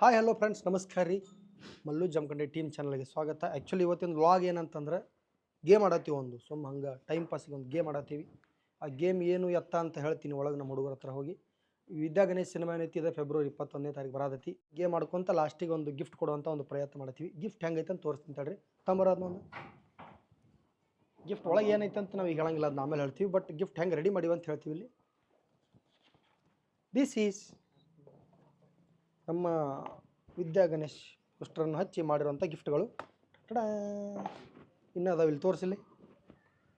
Hi hello friends ನಮಸ್ಕಾರ ರೀ. Mallu Jamkhandi team ಚಾನಲ್ಗೆ ಸ್ವಾಗತ. ಆ್ಯಕ್ಚುಲಿ ಇವತ್ತಿನ ವ್ಲಾಗ್ ಏನಂತಂದ್ರೆ ಗೇಮ್ ಆಡತ್ತೀವಿ ಒಂದು. ಸುಮ್ಮ ಹಂಗೆ ಟೈಮ್ ಪಾಸಿಗೆ ಒಂದು ಗೇಮ್ ಆಡತ್ತೀವಿ. ಆ ಗೇಮ್ ಏನು ಎತ್ತ ಅಂತ ಹೇಳ್ತೀನಿ ಒಳಗೆ ನಮ್ಮ ಹುಡುಗರ ಹತ್ರ ಹೋಗಿ. ವಿದ್ಯಾ ಗಣೇಶ್ ಸಿನಿಮಾ ಏನೈತಿ ಇದೆ ಫೆಬ್ರವರಿ ಇಪ್ಪತ್ತೊಂದನೇ ತಾರೀಕು ಬರತೈತಿ. ಗೇಮ್ ಆಡ್ಕೊಂತ ಲಾಸ್ಟಿಗೆ ಒಂದು ಗಿಫ್ಟ್ ಕೊಡುವಂಥ ಒಂದು ಪ್ರಯತ್ನ ಮಾಡ್ತೀವಿ. ಗಿಫ್ಟ್ ಹೆಂಗೈತೆ ಅಂತ ತೋರಿಸ್ತೀನಿ ತಡ್ರಿ. ತಂಬರೋದು ಒಂದು? ಗಿಫ್ಟ್ ಒಳಗೆ ಏನೈತೆ ಅಂತ ನಾವು ಈಗ ಹೇಳಂಗಿಲ್ಲ. ಅದನ್ನ ಆಮೇಲೆ ಹೇಳ್ತೀವಿ. ಬಟ್ ಗಿಫ್ಟ್ ಹೆಂಗೆ ರೆಡಿ ಮಾಡಿವಿ ಅಂತ ಹೇಳ್ತೀವಿ ಇಲ್ಲಿ. ದಿಸ್ ಈಸ್ ನಮ್ಮ ವಿದ್ಯಾ ಗಣೇಶ್ ಪೋಸ್ಟರನ್ನು ಹಚ್ಚಿ ಮಾಡಿರುವಂಥ ಗಿಫ್ಟ್ಗಳು ಟಡಾ ಇನ್ನೂ ಅದಾವೆ ಇಲ್ಲಿ ತೋರಿಸಲಿ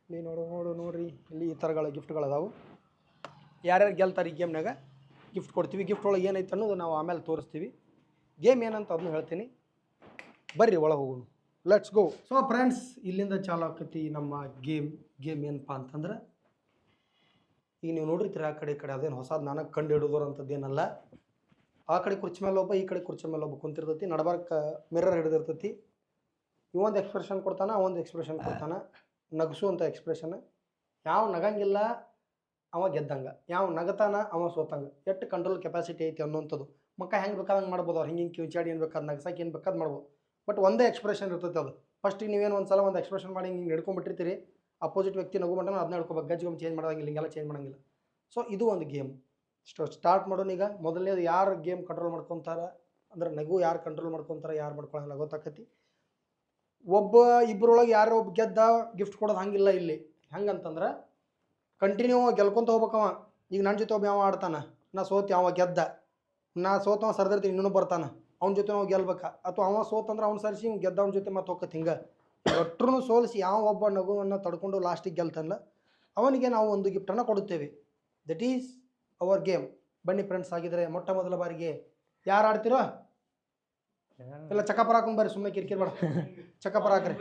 ಇಲ್ಲಿ ನೋಡು ನೋಡು, ನೋಡ್ರಿ. ಇಲ್ಲಿ ಈ ಥರಗಳ ಗಿಫ್ಟ್ಗಳು ಅದಾವು. ಯಾರ್ಯಾರು ಗೆಲ್ತಾರೆ ಈ ಗೇಮ್ನಾಗ ಗಿಫ್ಟ್ ಕೊಡ್ತೀವಿ. ಗಿಫ್ಟ್ ಒಳಗೆ ಏನೈತೆ ಅನ್ನೋದು ನಾವು ಆಮೇಲೆ ತೋರಿಸ್ತೀವಿ. ಗೇಮ್ ಏನಂತ ಅದನ್ನು ಹೇಳ್ತೀನಿ. ಬರ್ರಿ, ಒಳಗೆ ಹೋಗೋಣ. ಲೆಟ್ಸ್ ಗೋ ಸೊ ಫ್ರೆಂಡ್ಸ್ ಇಲ್ಲಿಂದ ಚಾಲು ಆಕತಿ ನಮ್ಮ ಗೇಮ್ ಗೇಮ್ ಏನಪ್ಪ ಅಂತಂದ್ರೆ ಈಗ ನೀವು ನೋಡಿರ್ತೀರ ಆ ಕಡೆ ಈ ಕಡೆ ಅದೇನು ಹೊಸದು ನನಗೆ ಕಂಡು ಹಿಡಿದೋರು ಅಂಥದ್ದೇನಲ್ಲ ಆ ಕಡೆ ಕುರ್ಚಿ ಮೇಲೆ ಒಬ್ಬ, ಈ ಕಡೆ ಕುರ್ಚಿ ಮೇಲೆ ಒಬ್ಬ ಕುಂತಿರ್ತೈತಿ, ನಡಬಾರ್ಕ ಮಿರರ್ ಹಿಡಿದಿರ್ತೈತಿ. ಇವೊಂದು ಎಕ್ಸ್ಪ್ರೆಷನ್ ಕೊಡ್ತಾನೆ ಒಂದು ಎಕ್ಸ್ಪ್ರೆಷನ್ ಕೊಡ್ತಾನೆ. ನಗಸು ಅಂತ ಎಕ್ಸ್ಪ್ರೆಷನ್ ಯಾವ ನಗಂಗಿಲ್ಲ, ಅವ ಗೆದ್ದಂಗ. ಯಾವ ನಗತಾನ, ಅವ ಸೋತಂಗ. ಎಷ್ಟು ಕಂಟ್ರೋಲ್ ಕೆಪಾಸಿಟಿ ಐತಿ ಅನ್ನೋಂಥದ್ದು. ಮಕ್ಕ ಹೆಂಗೆ ಬೇಕಾದಂಗೆ ಮಾಡ್ಬೋದು ಅವ್ರು ಹಿಂಗೆ ಹಿಂಗೆ ಕಿವಿಚಾಡಿ ಏನು ಬೇಕಾದ್ ನಗಸಕ್ಕೆ ಏನು ಬೇಕಾದ್ ಮಾಡ್ಬೋದು. ಬಟ್ ಒಂದೇ ಎಕ್ಸ್ಪ್ರೆಷನ್ ಇರ್ತೈತೆ ಅದು. ಫಸ್ಟಿಗೆ ನೀವೇನು ಒಂದು ಸಲ ಒಂದು ಎಕ್ಸ್ಪ್ರೆಷನ್ ಮಾಡಿ ಹಿಂಗೆ ಹಿಡ್ಕೊಂಡ್ಬಿಟ್ಟಿರ್ತೀರಿ ಅಪೋಸಿಟ್ ವ್ಯಕ್ತಿ ನಗು ಮಾಡೋಣ ಅದನ್ನ ಹಿಡ್ಕೋಬೇಕು. ಗಜ್ಗೊಮ್ಮೆ ಚೇಂಜ್ ಮಾಡೋಂಗಿಲ್ಲ ಹಿಂಗೆಲ್ಲ ಚೇಂಜ್ ಮಾಡೋಂಗಿಲ್ಲ. ಸೊ ಇದು ಒಂದು ಗೇಮ್ ಸ್ಟೋ ಸ್ಟಾರ್ಟ್ ಮಾಡೋಣ ಈಗ. ಮೊದಲನೇದು ಯಾರು ಗೇಮ್ ಕಂಟ್ರೋಲ್ ಮಾಡ್ಕೊತಾರ? ಅಂದ್ರೆ ನಗು ಯಾರು ಕಂಟ್ರೋಲ್ ಮಾಡ್ಕೊತಾರೆ, ಯಾರು ಮಾಡ್ಕೊಳಂಗಿಲ್ಲ ಗೊತ್ತಾಕತಿ. ಒಬ್ಬ ಇಬ್ಬರೊಳಗೆ ಯಾರೋ ಒಬ್ಬ ಗೆದ್ದ ಗಿಫ್ಟ್ ಕೊಡೋದು ಹಂಗಿಲ್ಲ ಇಲ್ಲಿ. ಹೆಂಗಂತಂದ್ರೆ ಕಂಟಿನ್ಯೂ ಗೆಲ್ಕೊಂತ ಹೋಗ್ಬೇಕವ ಈಗ ನನ್ನ ಜೊತೆ ಒಬ್ಬ ಯಾವ ಆಡ್ತಾನ? ನಾ ಸೋತಿ ಅವ ಗೆದ್ದ. ನಾ ಸೋತವ ಸರ್ದಿರ್ತೀನಿ ಇನ್ನೂ ಬರ್ತಾನೆ. ಅವ್ನ ಜೊತೆ ನಾವು ಗೆಲ್ಬೇಕಾ. ಅಥವಾ ಅವ ಸೋತಂದ್ರೆ ಅವ್ನು ಸರಿಸಿ ಗೆದ್ದ ಗೆದ್ದವನ ಜೊತೆ ಮತ್ತೆ ಹೋಗತ್ತೆ ಹಿಂಗೆ. ಒಟ್ಟರು ಸೋಲಿಸಿ ಯಾವ ಒಬ್ಬ ನಗುವನ್ನು ತಡ್ಕೊಂಡು ಲಾಸ್ಟಿಗೆ ಗೆಲ್ತಲ್ಲ ಅವನಿಗೆ ನಾವು ಒಂದು ಗಿಫ್ಟನ್ನು ಕೊಡುತ್ತೇವೆ. ದಟ್ ಈಸ್ ಅವರ್ ಗೇಮ್ ಬನ್ನಿ ಫ್ರೆಂಡ್ಸ್ ಆಗಿದ್ರೆ ಮೊಟ್ಟ ಮೊದಲ ಬಾರಿಗೆ ಯಾರು ಆಡ್ತಿರೋ? ಎಲ್ಲ ಚಕಪರ ಹಾಕೊಂಡ್ ಬರ್ರಿ ಸುಮ್ಮನೆ ಕಿರಿಕಿರಿ ಬೇಡ. ಚಕಪರ ಹಾಕ್ರಿ.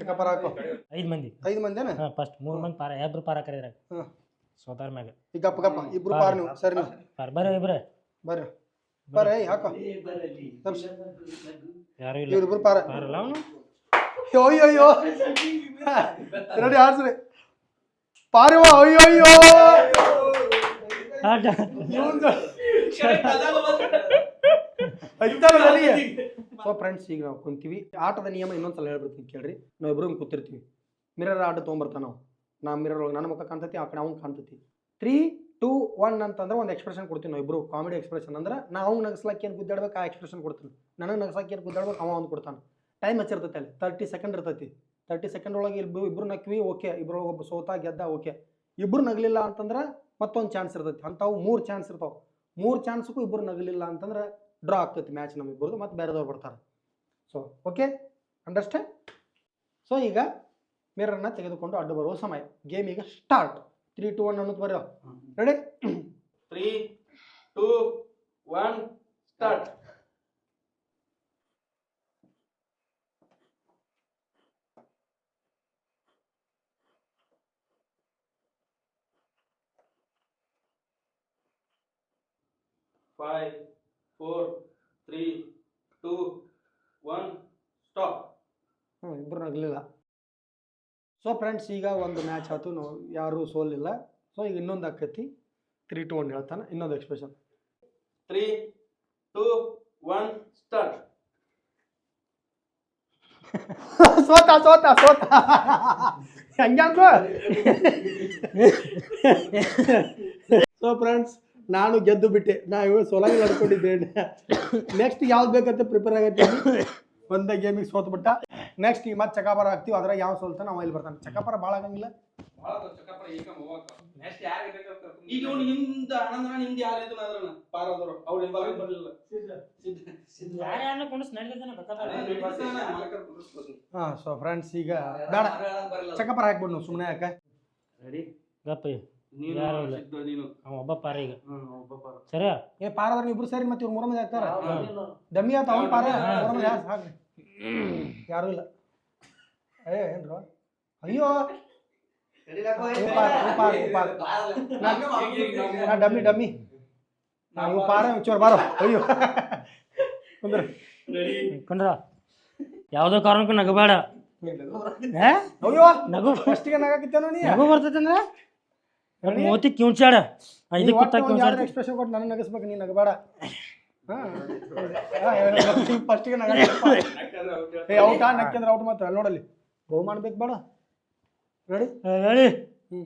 ಚಕಪರ ಹಾಕೋ. ಐದು ಮಂದಿ. ಐದು ಮಂದಿನ? ಹಾಂ ಫಸ್ಟ್ ಮೂರು ಮಂದಿ ಪಾರ ಇಬ್ರು ಪಾರ ಹಾಕ್ರಿ. ಸೋತಾರ ಮ್ಯಾಗ. ಈಗ ಗಪ್ಪ ಗಪ್ಪ ಇಬ್ರು ಪಾರ್ ನೀವು ಸರಿ ನೀವು. ಬರ್ರಿ ಇಬ್ರು. ಬರ್ರಿ. ಬರ್ರಿ ಯಾಕೋ? ಹಾಕೋ ಯಾರು ಇಲ್ಲ. ಇವ್ರಿಬ್ರು ಪಾರ. ಪಾರಲ್ಲ ಅವನು? ಅಯ್ಯೋ ಅಯ್ಯೋ ರೆಡಿ ಆಡ್ಸ್ರಿ. ಪಾರಿವ ಅಯ್ಯೋ ಅಯ್ಯೋ. ಆಟ. ಸೊ ಫ್ರೆಂಡ್ಸ್ ಈಗ ನಾವು ಕುಂತೀವಿ. ಆಟದ ನಿಯಮ ಇನ್ನೊಂದ್ಸಲ ಹೇಳ್ಬಿಡ್ತೀನಿ ಕೇಳ್ರಿ. ನಾವು ಇಬ್ರು ಕೂತಿರ್ತೀವಿ. ಮಿರರ್ ಆಟ ತೊಗೊಂಬರ್ತಾನ ನಾವು ನಾ ಮಿರರ್ ಒಳಗೆ ನನ್ನ ಮುಖ ಕಾಣ್ತೈತಿ ಆ ಕಡೆ ಅವ್ನು ಕಾಣ್ತೈತಿ. ತ್ರೀ ಟೂ ಒನ್ ಅಂತಂದ್ರೆ ಒಂದು ಎಕ್ಸ್ಪ್ರೆಷನ್ ಕೊಡ್ತೀನಿ ನಾವು ಇಬ್ಬರು ಕಾಮಿಡಿ ಎಕ್ಸ್ಪ್ರೆಷನ್ ಅಂದ್ರೆ ನಾವು ನಗಸ್ಲಾಕ್ ಏನು ಗುದ್ದಾಡ್ಬೇಕು, ಆ ಎಕ್ಸ್ಪ್ರೆಷನ್ ಕೊಡ್ತೀನಿ. ನನಗೆ ನಗಸ್ಲಾಕಿ ಏನು ಗುದ್ದಾಡ್ಬೇಕು, ಅವ ಒಂದು ಕೊಡ್ತಾನೆ. ಟೈಮ್ ಹಚ್ಚಿರ್ತೈತೆ ಅಲ್ಲಿ ತರ್ಟಿ ಸೆಕೆಂಡ್ ಇರ್ತೈತಿ. ತರ್ಟಿ ಸೆಕೆಂಡ್ ಒಳಗೆ ಇಬ್ರು ಇಬ್ಬರು ನಕ್ವಿ ಓಕೆ ಇಬ್ಬರೊಳಗೆ ಒಬ್ಬ ಸೋತ, ಗೆದ್ದ ಓಕೆ ಇಬ್ಬರು ನಗಲಿಲ್ಲ ಅಂತಂದ್ರೆ ಮತ್ತೊಂದು ಚಾನ್ಸ್ ಇರ್ತೈತಿ. ಅಂಥವು ಮೂರು ಚಾನ್ಸ್ ಇರ್ತಾವೆ. ಮೂರು ಚಾನ್ಸ್ಗೂ ಇಬ್ಬರು ನಗಲಿಲ್ಲ ಅಂತಂದ್ರೆ ಡ್ರಾ ಆಗ್ತೈತಿ ಮ್ಯಾಚ್ ನಮ್ಮಿಬ್ಬರದು ಮತ್ತು ಬೇರೆದವ್ರು ಬರ್ತಾರೆ. ಸೊ ಓಕೆ ಅಂಡರ್ಸ್ಟ್ಯಾಂಡ್ ಸೊ ಈಗ ಮಿರರನ್ನು ತೆಗೆದುಕೊಂಡು ಅಡ್ಡು ಬರುವ ಸಮಯ. ಈಗ ಸ್ಟಾರ್ಟ್ ತ್ರೀ ಟು ಒನ್ ಅನ್ನೋದು ಬರೋ ready three two one start five four three two one stop ಹ್ಞೂ ಇಬ್ಬರು ನಗಲಿಲ್ಲ ಸೊ ಫ್ರೆಂಡ್ಸ್ ಈಗ ಒಂದು ಮ್ಯಾಚ್ ಆಯ್ತು ನಾವು ಯಾರೂ ಸೋಲಿಲ್ಲ ಸೊ ಈಗ ಇನ್ನೊಂದು ಆಕೈತಿ. ತ್ರೀ ಟು ಒನ್ ಹೇಳ್ತಾನೆ. ಇನ್ನೊಂದು expression three two one start ಸೋತ ಸೋತ ಸೋತ. ಹಂಗ್ಯಾಂಗ ಸೊ? ಫ್ರೆಂಡ್ಸ್ ನಾನು ಗೆದ್ದು ಬಿಟ್ಟೆ. ನಾ ಇವಾಗ ಸೋಲಾಗಿ ನಡ್ಕೊಂಡಿದ್ದೆ ನೆಕ್ಸ್ಟ್ ಯಾವ್ದು ಬೇಕಂತ ಪ್ರಿಪೇರ್ ಆಗತ್ತೆ ಒಂದೇ ಗೇಮಿಗೆ ಸೋತ್ ಬಿಟ್ಟ ನೆಕ್ಸ್ಟ್ ಈಗ ಮತ್ತೆ ಚಕಾಪರ ಹಾಕ್ತೀವಿ ಅದ್ರಾಗ ಯಾವ ಸೋಲ್ತ ನಾವು ಇಲ್ಲಿ ಬರ್ತಾನೆ. ಚಕಾಪರ ಭಾಳ ಆಗಂಗಿಲ್ಲ. ಈಗ ಅವ್ನು ಹಿಂದ ಅನಂತರ ನಿಮ್ದು ಯಾರು ಅದ್ರನ ಅವ್ರು. ಬರಲಿಲ್ಲ. ಹಾಂ ಸೊ ಫ್ರೆಂಡ್ಸ್ ಈಗ ಬೇಡ. ಚಕಪರ ಹಾಕ್ಬಿಡು ನಾವು ಸುಮ್ಮನೆ ಯಾಕೆ? ರೆಡಿ ಗಪ್ಪ. ನೀನು ಯಾರು ಇಲ್ಲ. ಸಿದ್ಧ ನೀನು. ಅವ ಒಬ್ಬ ಪಾರ ಈಗ. ಹ್ಮ್ ಒಬ್ಬ ಪಾರ. ಸರಿ ಏ ಪಾರದ್ರ ಇಬ್ರು ಸೇರಿ ಮತ್ತೆ ಇವ್ರು ಮೂರ ಮಂದಿ ಹಾಕ್ತಾರ? ಡಮ್ಮಿ ಆತ ಅವ್ನು ಪಾರ. ಮೂರ ಮಂದಿ ಹಾಕ್ರಿ. ಯಾರು ಇಲ್ಲ. ಏ ಏನ್ರು? ಅಯ್ಯೋ. ನಾ ಡಮ್ಮಿ ಡಮ್ಮಿ. ನಾವು ಇವ್ ಪಾರ ಚೋರ್ ಬಾರೋ. ಅಯ್ಯೋ. ಕುಂದ್ರ. ಕುಂದ್ರ. ಯಾವುದೋ ಕಾರಣಕ್ಕೂ ನಗಬೇಡ ಏ? ಅಯ್ಯೋ ನಗು ಫಸ್ಟಿಗೆ ನಗಾಕಿತ್ತೇನೋ ನೀ ನಗು ಬರ್ತೈತೆ ಅಂದ್ರೆ? ಮೋತಿ ಕಿಂಚಾಡ ಇದಕ್ಕೆ ಕುತ್ತ ಕಿಂಚಾಡ ಎಕ್ಸ್ಪ್ರೆಷನ್ ಕೊಟ್ಟು ನನ್ನ ನಗಸ್ಬೇಕು ನೀನು ನಗಬೇಡ. ಫಸ್ಟಿಗೆ ಔಟ್ ಏ ಔಟಾ ನಕ್ಕಂದ್ರೆ ಔಟ್ ಮಾತ್ರ. ಅಲ್ಲಿ ನೋಡಲ್ಲಿ. ಬಹುಮಾನ ಮಾಡ್ಬೇಕು ಬೇಡ. ರೆಡಿ ಹೇಳಿ ಹ್ಞೂ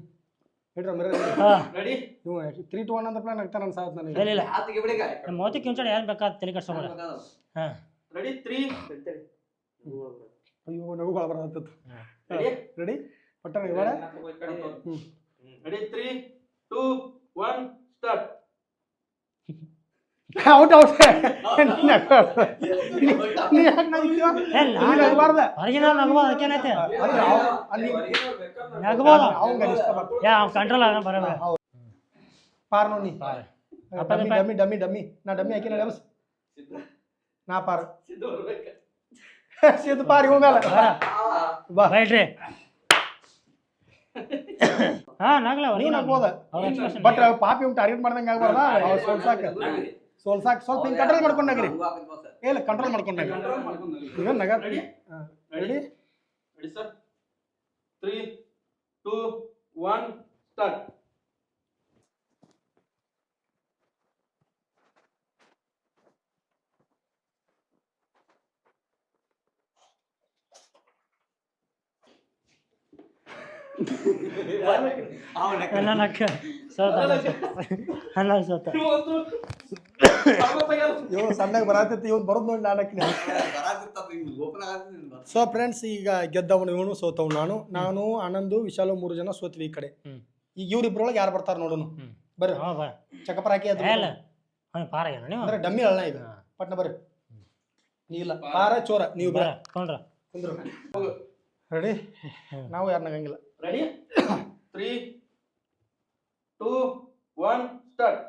ಹೇಳ್ರಿ ಮಿರ ಹಾ. ರೆಡಿ ನೀವು ತ್ರೀ ಟು ಒನ್ ಅಂತ ಪ್ಲಾನ್ ಆಗ್ತಾನೆ ನನ್ನ ಸಾತ್ ನನಗೆ. ಇಲ್ಲ ಇಲ್ಲ. ಆತಿಗೆ ನಮ್ಮ ಮೋತಿ ಕಿಂಚಾಡ ಏನ್ ಬೇಕಾದ ತಲೆ ಕಟ್ಸೋಬೇಡ ಹಾ. ರೆಡಿ ತ್ರೀ ಅಯ್ಯೋ ನಗು ಭಾಳ ರೆಡಿ ರೆಡಿ ಪಟ್ಟ ಬೇಡ ಹ್ಞೂ ready three two one start out out ನೀ ಯಾಕೆ ನಗಿತೀವ ಏ, ನೀ ನಾನು- ನಗಬಾರ್ದ ಹೊರಗಿನ ನಗಬೋದು ಅದಕ್ಕೇನೈತೆ ಅಲ್ಲಿ ಅವ್- ಅಲ್ಲಿ ನಗಬೋದು ಅವಂಗ ಇಷ್ಟ ಬರ್ತದೆ ಯಾ ಅವ್ನು ಕಂಟ್ರೋಲ್ ಆಗ ಬರೋಬರ ಪಾರ್ ನೋಡಿ ಅಪ್ಪ ಡಮ್ಮಿ ಡಮ್ಮಿ ಡಮ್ಮಿ ಡಮ್ಮಿ ನಾ ಡಮ್ಮಿ ಹಾಕಿ ನಾ ಬಸ್ ನಾ ಪಾರ್ ಸಿದ್ದು ಪಾರ್ ಇವ ಮೇಲೆ ಬಾ ಬೈಟ್ರಿ ಹಾ ನಗಲ ನೀನ್ ಹಾಕ್ಬೋದ ಅವ್ರ expression ಬಟ್ ಪಾಪಿ ಇವ್ ಟಾರ್ಗೆಟ್ ಮಾಡ್ದಂಗ ಆಗ್ಬಾರ್ದ ಅವ್ರು ಸೋಲ್ಸಾಕ ಸೋಲ್ಸಾಕ ಸ್ವಲ್ಪ ಹಿಂಗೆ ಕಂಟ್ರೋಲ್ ಮಾಡ್ಕೊಂಡಾಗ್ರಿ ಇಲ್ಲ ಕಂಟ್ರೋಲ್ ಮಾಡ್ಕೊಂಡಾಗ್ರಿ ಈಗ ನಗ ready ready ready sir three two one start ಎಲ್ಲ ನಕ್ಕ ಸೋತ ಅಲ್ಲ ಸೋತ. ಇವ್ ಸಣ್ಣಗೆ ಬರತೈತಿ ಇವ್ನು ಬರೋದು ನೋಡಿ ನಾಲ್ಕು ಸೊ ಫ್ರೆಂಡ್ಸ್ ಈಗ ಗೆದ್ದವನು ಇವನು ಸೋತವ್ ನಾನು. ನಾನು ಆನಂದು ವಿಶಾಲು ಮೂರು ಜನ ಸೋತ್ವಿ ಈ ಕಡೆ. ಈಗ ಇವ್ರಿಬ್ರೊಳಗೆ ಯಾರು ಬರ್ತಾರ ನೋಡೋನು. ಬರ್ರಿ. ಹಾ ಬಾ. ಚಕಪರ ಹಾಕಿ ಅದು ಅಂದ್ರೆ ಡಮ್ಮಿ ಅಲ್ಲ ಇದು. ಪಟ್ನ ಬರ್ರಿ. ನೀ ಇಲ್ಲ. ಪಾರ. ಚೋರ. ನೀವು ಬರ ಬರ ಕೊಂಡ್ರ ರೆಡಿ ನಾವು ಯಾರು ನಗಂಗಿಲ್ಲ ready three two one start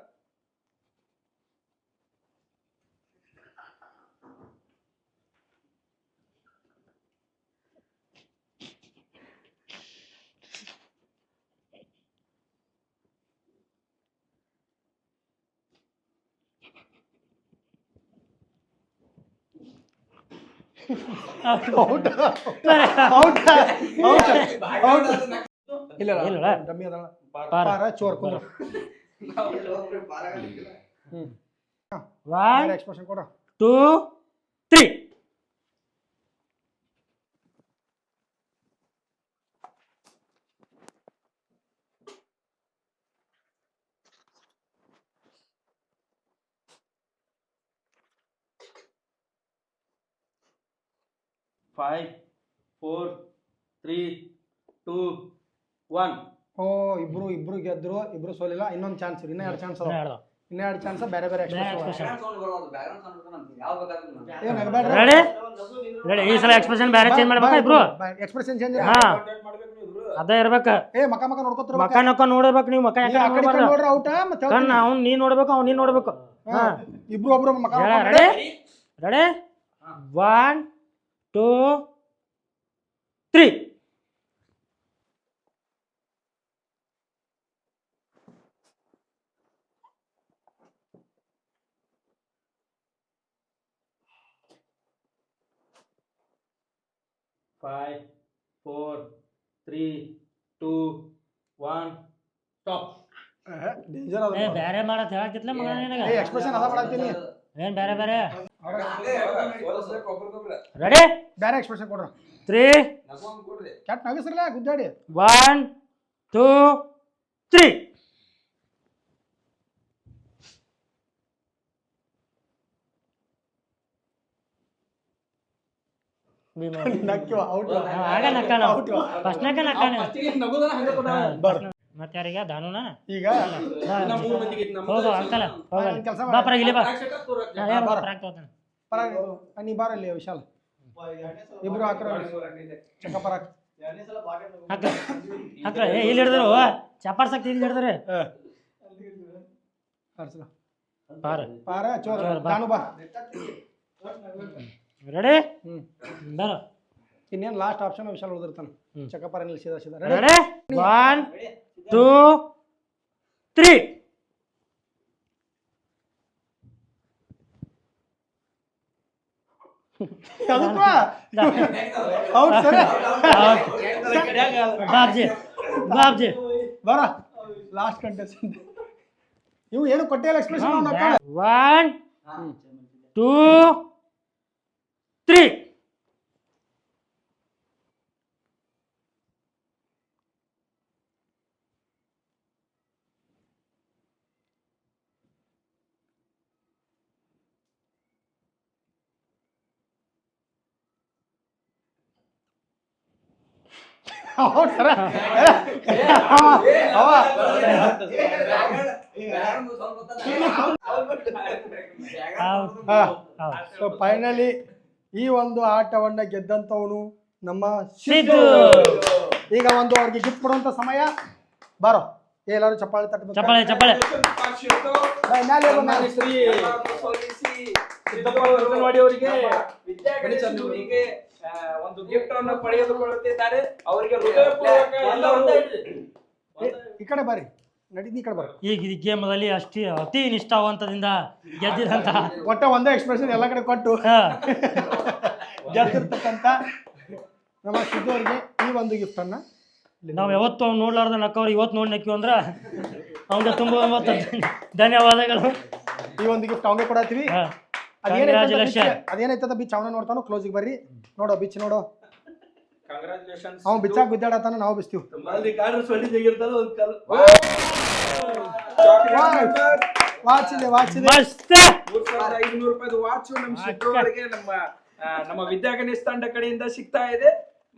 ಇಲ್ಲ ಇಲ್ಲ. ಇಲ್ಲ ಡಮ್ಮಿ ಅದಲ್ಲ ಪಾರ. ಪಾರ ಚೋರ್ ಕುಂದ್ರು ಹ್ಮ್ ಒನ್ ಎಕ್ಸ್ಪ್ರೆಷನ್ ಕೊಡ two three five four three two one ಓ ಇಬ್ರು ಇಬ್ರು ಗೆದ್ರು ಇಬ್ರು ಸೋಲಿಲ್ಲ ಇನ್ನೊಂದು ಚಾನ್ಸ್ ಇನ್ನ ಎರಡು ಚಾನ್ಸ್ ಇನ್ನೂ ಎರಡು ಚಾನ್ಸ್ ಬೇರೆ ಬೇರೆ ಎಕ್ಸ್ಪ್ರೆಷನ್ ಏನ್ ರೆಡಿ ರೆಡಿ ಈ ಸಲ ಎಕ್ಸ್ಪ್ರೆಷನ್ ಬೇರೆ ಚೇಂಜ್ ಮಾಡ್ಬೇಕಾ ಇಬ್ರು? ಎಕ್ಸ್ಪ್ರೆಷನ್ ಚೇಂಜ್ ಹಾ. ಅದ ಇರ್ಬೇಕ. ಏ ಮಕ ಮಕ ನೋಡ್ಕೊತಿರ ಮಕ ನಕ ನೋಡ್ಬೇಕು ನೀವು ಮಕ ಯಾಕೆ ನೋಡ್ರಿ ಔಟ ಮತ್ತೆ ಕಣ್ಣ ಅವ್ನು ನೀ ನೋಡ್ಬೇಕು ಅವ್ನು ನೀ ನೋಡ್ಬೇಕು. ಹಾ ಇಬ್ರು ಒಬ್ರು ಮಕ ready ready one two three five four three two one stop danger ಅದ ಏ ಬೇರೆ ಮಾಡತ್ ಹೇಳತ್ತಿತ್ಲ ಮಗ ನಿನಗ ಏ ಎಕ್ಸ್ಪ್ರೆಷನ್ ಅದ ಮಾಡಾಕ್ತೀನಿ ಏನ್ ಬೇರೆ ಬೇರೆ ರೆಡಿ ಬೇರೆ ಎಕ್ಸ್ಪ್ರೆಷನ್ ಕೊಡ್ರಿ. ತ್ರೀ ಕ್ಯಾಟ್ ನಗಸ್ರಲ್ಲ ಗುದ್ದಾಡಿ. ಒನ್ ಟೂ ತ್ರೀ ನಕ್ಕ ಔಟ್ ಆಗ ನಕ್ಕ ಔಟ್ ಫಸ್ಟ್ ನಕ್ಕ ನಕ್ಕ ಕೊಟ್ಟ ಬರ್ ಮತ್ತೆ ಯಾರಿಗೆ? ದಾನುನ? ಈಗ? ಹೋಗು ಅಂಕಲ. ಕೆಲ್ಸ ಬಾ ಪರ ಇಲ್ಲಿ ಬಾ. ನಾ ಪರ ನೀ ಬಾರಲ್ಲಿ ವಿಶಾಲ್? ಇಬ್ರು ಹಾಕ್ರ ಚಕಪರ ಹಾಕ. ಹಾಕ್ರ. ಏ ಇಲ್ಲಿ ಹಿಡಿದ್ರು. ಚಪಾರ್ ಸಕ್ತಿ ಇಲ್ಲಿ ಹಿಡಿದ್ರೆ. ಪಾರ. ಪಾರ ಚೋರ. ಚೋರ್ ಬಾ. ನಾನು ಬಾ. ರೆಡಿ? ಹ್ಮ್. ಬರ. ಇನ್ನೇನು ಲಾಸ್ಟ್ ಆಪ್ಷನ್ ವಿಶಾಲ್ ಉಳಿದಿರ್ತಾನ ಚಕ್ಕಪ್ಪರ ಚಕಪರ ನಿಲ್ಸಿದ ಸೀದಾ ready? Ready? One two three ಅದಕ್ಕೂ ಔಟ್ ಸರಿ ಬಾಬ್ಜಿ ಬಾಬ್ಜಿ ಬರ ಲಾಸ್ಟ್ ಕಂಟೆಸ್ಟೆಂಟ್ ಇವು ಏನು ಕೊಟ್ಟಿಲ್ಲ expression one two three so finally ಈ ಒಂದು ಆಟವನ್ನ ಗೆದ್ದಂತವನು ನಮ್ಮ ಸಿದ್ದು. ಈಗ ಒಂದು ಅವ್ರಿಗೆ ಗಿಫ್ಟ್ ಕೊಡುವಂತ ಸಮಯ. ಬಾರೋ. ಎಲ್ಲರೂ ಚಪ್ಪಾಳೆ ತಟ್ಟಬೇಕು? ಚಪ್ಪಾಳೆ ಚಪ್ಪಾಳೆ. ಮ್ಯಾಲೆ ಮ್ಯಾಲೆ. ಸಿದ್ದಪ್ಪ ಅಂಗನವಾಡಿ ಅವರಿಗೆ ವಿದ್ಯಾರ್ಥಿಗಳಿಗೆ ಒಂದು ಗಿಫ್ಟ್ ಅನ್ನು ಪಡೆದುಕೊಳ್ಳುತ್ತಿದ್ದಾರೆ. ಅವರಿಗೆ ಈ ಕಡೆ ಬಾರಿ. ನಡೀನಿ ಈ ಕಡೆ ಬರ್ರಿ ಈಗ ಈ ಗೇಮಲ್ಲಿ ಅಷ್ಟೇ ಅತಿ ನಿಷ್ಠಾವಂತದಿಂದ ಗೆದ್ದಿದಂತ ಒಟ್ಟ ಒಂದೇ ಎಕ್ಸ್ಪ್ರೆಷನ್ ಎಲ್ಲ ಕಡೆ ಕೊಟ್ಟು. ಗೆದ್ದಿರ್ತಕ್ಕಂಥ ನಮ್ಮ ಸಿದ್ದು ಅವರಿಗೆ ಈ ಒಂದು ಗಿಫ್ಟ್ ಅನ್ನ ನಾವು ಯಾವತ್ತು ಅವ್ನು ನೋಡ್ಲಾರ್ದ ನಕ್ಕವ್ರು ಇವತ್ತು ನೋಡಿ ನಕ್ಕಿವು ಅಂದ್ರೆ ಅವನಿಗೆ ತುಂಬ ಧನ್ಯವಾದಗಳು. ಈ ಒಂದು ಗಿಫ್ಟ್ ಅವಂಗೆ ಕೊಡತ್ತೀವಿ. ಹಾ. ಅದೇನೈತದ ಬಿಚ್ ಅವನ ನೋಡ್ತಾನೋ? ಕ್ಲೋಸಿಗೆ ಬರ್ರಿ. ನೋಡೋ ಬಿಚ್ ನೋಡೋ. ಅವ್ ಬಿಚ್ಚಾಗ ಬಿದ್ದಾಡತಾನ ನಾವು ಬಿಸ್ತೀವಿ ಒಂದ್ ಕಲ್. ವಾಚ್ ನಮ್ಮ ನಮ್ಮ ವಿದ್ಯಾಗಣೇಶ್ ತಂಡ ಕಡೆಯಿಂದ ಸಿಗ್ತಾ ಇದೆ.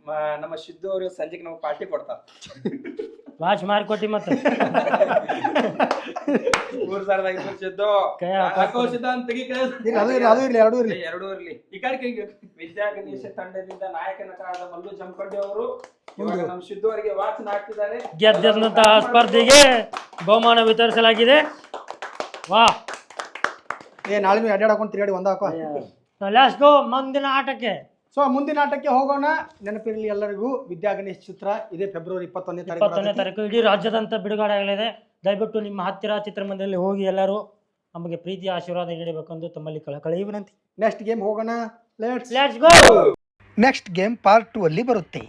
ಮ- ನಮ್ಮ ಸಿದ್ದು ಅವರು ಸಂಜೆಗೆ ನಾವು ಪಾರ್ಟಿ ಕೊಡ್ತಾರ. ವಾಚ್ ಮಾರ್ಕೊಟ್ಟಿ ಮತ್ತೆ. ಮೂರ್ ಸಾವಿರದ ಐನೂರು ಸಿದ್ದು ಕೈ ಹಾಕೋ ಸಿದ್ಧಾಂತ ತೆಗಿ ಕೈ ಇರ್ಲಿ ಅದು ಇರ್ಲಿ ಅದು ಇರ್ಲಿ ಎರಡು ಇರ್ಲಿ. ಎರಡೂ ಇರ್ಲಿ. ಈ ಕಡೆ ಕೈಗೆ ವಿದ್ಯಾಗಣೇಶ ತಂಡದಿಂದ ನಾಯಕನ ಕಾಲದ ಮಲ್ಲು ಜಮಖಂಡಿ ಅವರು. ಇವಾಗ ನಮ್ಮ ಸಿದ್ದು ಅವರಿಗೆ ವಾಚ್ ಹಾಕ್ತಿದ್ದಾರೆ ಗೆದ್ದಂತಹ ಸ್ಪರ್ಧಿಗೆ ಬಹುಮಾನ ವಿತರಿಸಲಾಗಿದೆ. ವಾ. ಏ ನಾಳೆ ನೀವು ಅಡ್ಡಾಡ್ಕೊಂಡು ತಿರುಗಾಡಿ ಒಂದ ಹಾಕೋ. ಲಾಸ್ಟ್ ಗೋ ಮುಂದಿನ ಆಟಕ್ಕೆ. ಸೊ ಮುಂದಿನ ಆಟಕ್ಕೆ ಹೋಗೋಣ. ನೆನಪಿರಲಿ ಎಲ್ಲರಿಗೂ ವಿದ್ಯಾ ಗಣೇಶ್ ಚಿತ್ರ ಇದೇ ಫೆಬ್ರವರಿ ಇಪ್ಪತ್ತೊಂದನೇ ಇಪ್ಪತ್ತೊಂದನೇ ತಾರೀಕು ತಾರೀಕು ಇಡೀ ರಾಜ್ಯದಂತ ಬಿಡುಗಡೆ ಆಗಲಿದೆ ದಯವಿಟ್ಟು ನಿಮ್ಮ ಹತ್ತಿರ ಚಿತ್ರಮಂದಿರದಲ್ಲಿ ಹೋಗಿ ಎಲ್ಲರೂ ನಮಗೆ ಪ್ರೀತಿ ಆಶೀರ್ವಾದ ನೀಡಬೇಕೆಂದು ತಮ್ಮಲ್ಲಿ ಕಳಕಳಿ ವಿನಂತಿ. ನೆಕ್ಸ್ಟ್ ಗೇಮ್ ಹೋಗೋಣ. Let's let's go next game part two ಅಲ್ಲಿ ಬರುತ್ತೆ.